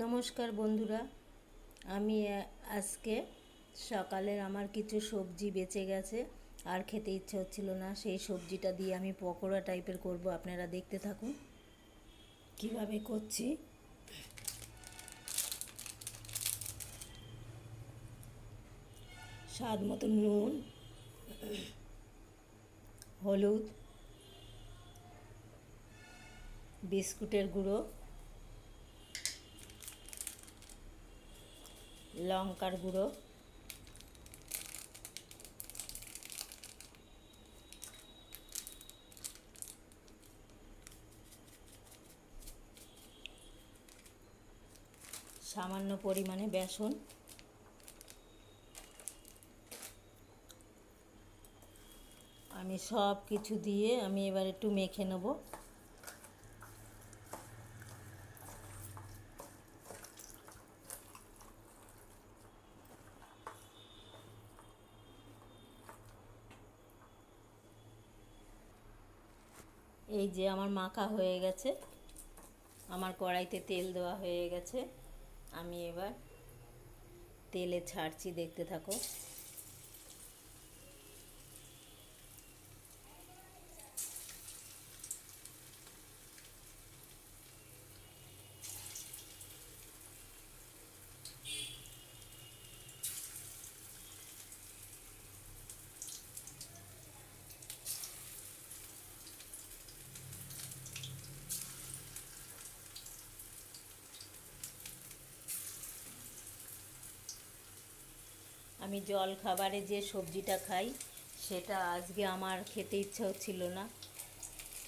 নমস্কার বন্ধুরা, আমি আজকে সকালের আমার কিছু সবজি বেঁচে গেছে, আর খেতে ইচ্ছে হচ্ছিল না। সেই সবজিটা দিয়ে আমি পকোড়া টাইপের করব, আপনারা দেখতে থাকুন। কীভাবে করছি? স্বাদ মতো নুন, হলুদ, বিস্কুটের গুঁড়ো লঙ্কার গুঁড়ো। সামান্য পরিমাণে বেসন। আমি সব কিছু দিয়ে আমি এবার একটু মেখে নেব। এই যে আমার মাখা হয়ে গেছে। আমার কড়াইতে তেল দেওয়া হয়ে গেছে। আমি এবার তেলে ছাড়ছি, দেখতে থাকো। আমি জল খাবারে যে সবজিটা খাই, সেটা আজকে আমার খেতে ইচ্ছা হচ্ছিল না।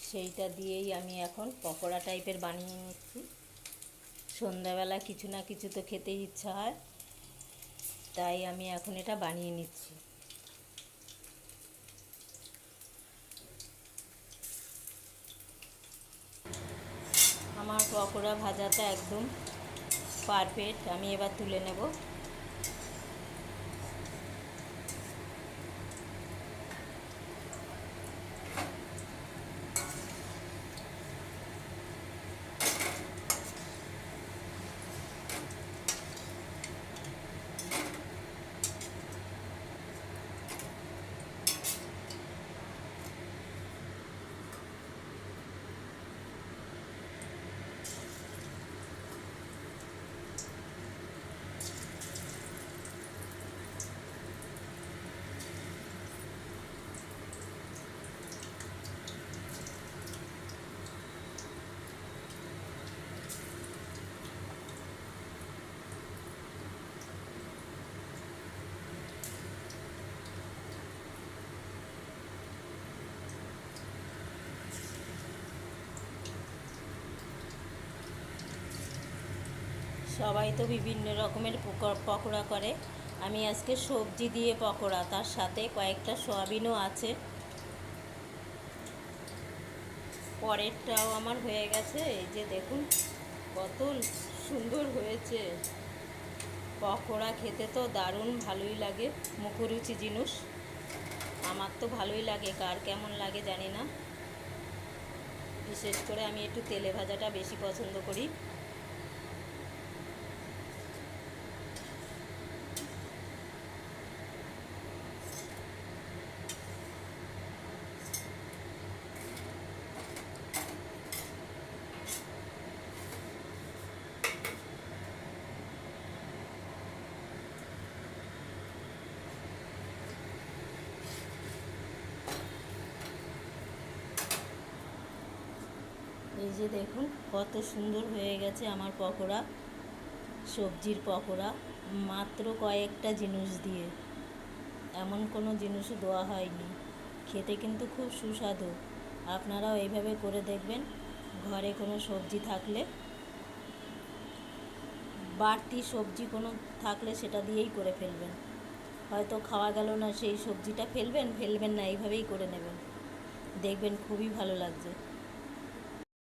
সেইটা দিয়েই আমি এখন পকোড়া টাইপের বানিয়ে নিচ্ছি। সন্ধ্যাবেলা কিছু না কিছু তো খেতেই ইচ্ছা হয়, তাই আমি এখন এটা বানিয়ে নিচ্ছি। আমার পকোড়া ভাজাটা একদম পারফেক্ট আমি এবার তুলে নেব। সবাই তো বিভিন্ন রকমের পকো- পকোড়া করে। আমি আজকে সবজি দিয়ে পকোড়া, তার সাথে কয়েকটা সয়াবিনও আছে। পরেরটাও আমার হয়ে গেছে। এই যে দেখুন, কত সুন্দর হয়েছে। পকোড়া খেতে তো দারুণ ভালোই লাগে, মুখরুচি জিনিস। আমার তো ভালোই লাগে, কার কেমন লাগে জানি না। বিশেষ করে আমি একটু তেলে ভাজাটা বেশি পছন্দ করি। এই যে দেখুন, কত সুন্দর হয়ে গেছে আমার পকোড়া, সবজির পকোড়া, মাত্র কয়েকটা জিনিস দিয়ে। এমন কোনো জিনিসও দেওয়া হয়নি। খেতে কিন্তু খুব সুস্বাদু। আপনারাও এইভাবে করে দেখবেন, ঘরে কোনো সবজি থাকলে। বাড়তি সবজি কোনো থাকলে সেটা দিয়েই করে ফেলবেন। হয়তো খাওয়া গেল না, সেই সবজিটা ফেলবেন ফেলবেন না, এইভাবেই করে নেবেন। দেখবেন খুবই ভালো লাগছে।